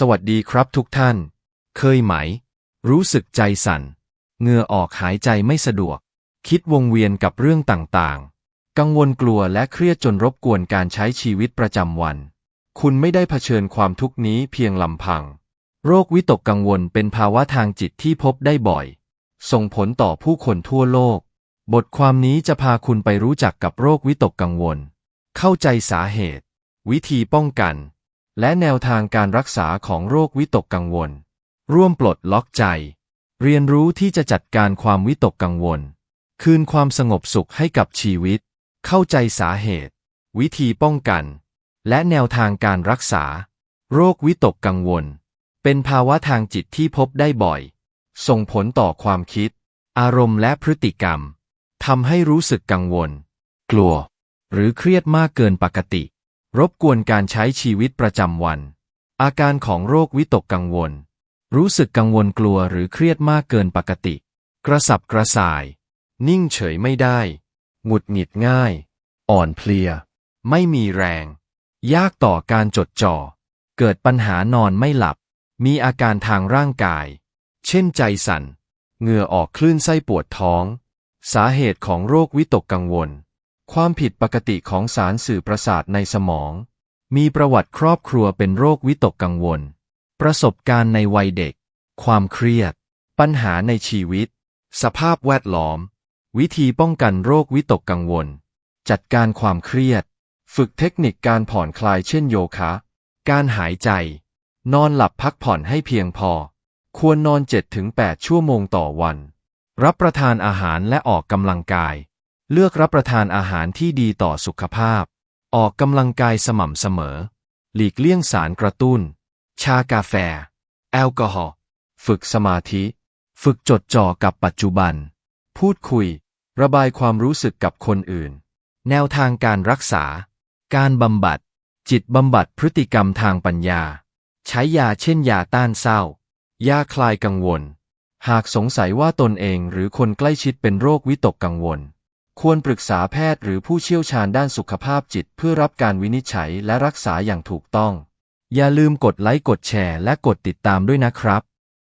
สวัสดีครับทุกท่าน เคยไหม รู้สึกใจสั่นเหงื่อออกหายใจไม่สะดวก คิดวงเวียนกับเรื่องต่างๆ กังวลกลัวและเครียดจนรบกวนการใช้ชีวิตประจำวัน คุณไม่ได้เผชิญความทุกข์นี้เพียงลำพัง โรควิตกกังวลเป็นภาวะทางจิตที่พบได้บ่อย ส่งผลต่อผู้คนทั่วโลก บทความนี้จะพาคุณไปรู้จักกับโรควิตกกังวล เข้าใจสาเหตุ วิธีป้องกัน และแนวทางการรักษาของโรควิตกกังวล ร่วมปลดล็อกใจ เรียนรู้ที่จะจัดการความวิตกกังวล คืนความสงบสุขให้กับชีวิต เข้าใจสาเหตุ วิธีป้องกัน และแนวทางการรักษา โรควิตกกังวล เป็นภาวะทางจิตที่พบได้บ่อย ส่งผลต่อความคิด อารมณ์และพฤติกรรมทำให้รู้สึกกังวล กลัว หรือเครียดมากเกินปกติ รบกวนการใช้ชีวิตประจำวัน อาการของโรควิตกกังวล รู้สึกกังวลกลัวหรือเครียดมากเกินปกติ กระสับกระส่าย นิ่งเฉยไม่ได้ หงุดหงิดง่าย อ่อนเพลีย ไม่มีแรง ยากต่อการจดจ่อ เกิดปัญหานอนไม่หลับ มีอาการทางร่างกาย เช่นใจสั่น เหงื่อออกคลื่นไส้ปวดท้อง สาเหตุของโรควิตกกังวล ความผิดปกติของสารสื่อประสาทในสมอง มีประวัติครอบครัวเป็นโรควิตกกังวล ประสบการณ์ในวัยเด็ก ความเครียด ปัญหาในชีวิต สภาพแวดล้อม วิธีป้องกันโรควิตกกังวล จัดการความเครียด ฝึกเทคนิคการผ่อนคลายเช่นโยคะ การหายใจ นอนหลับพักผ่อนให้เพียงพอ ควรนอน 7-8 ชั่วโมงต่อวัน รับประทานอาหารและออกกำลังกาย เลือกรับประทานอาหารที่ดีต่อสุขภาพ ออกกำลังกายสม่ำเสมอ หลีกเลี่ยงสารกระตุ้น ชากาแฟ แอลกอฮอล์ ฝึกสมาธิ ฝึกจดจ่อกับปัจจุบัน พูดคุย ระบายความรู้สึกกับคนอื่น แนวทางการรักษา การบำบัด จิตบำบัดพฤติกรรมทางปัญญา ใช้ยาเช่นยาต้านเศร้า ยาคลายกังวล หากสงสัยว่าตนเองหรือคนใกล้ชิดเป็นโรควิตกกังวล ควรปรึกษาแพทย์หรือผู้เชี่ยวชาญด้านสุขภาพจิตเพื่อรับการวินิจฉัยและรักษาอย่างถูกต้อง อย่าลืมกดไลค์กดแชร์และกดติดตามด้วยนะครับ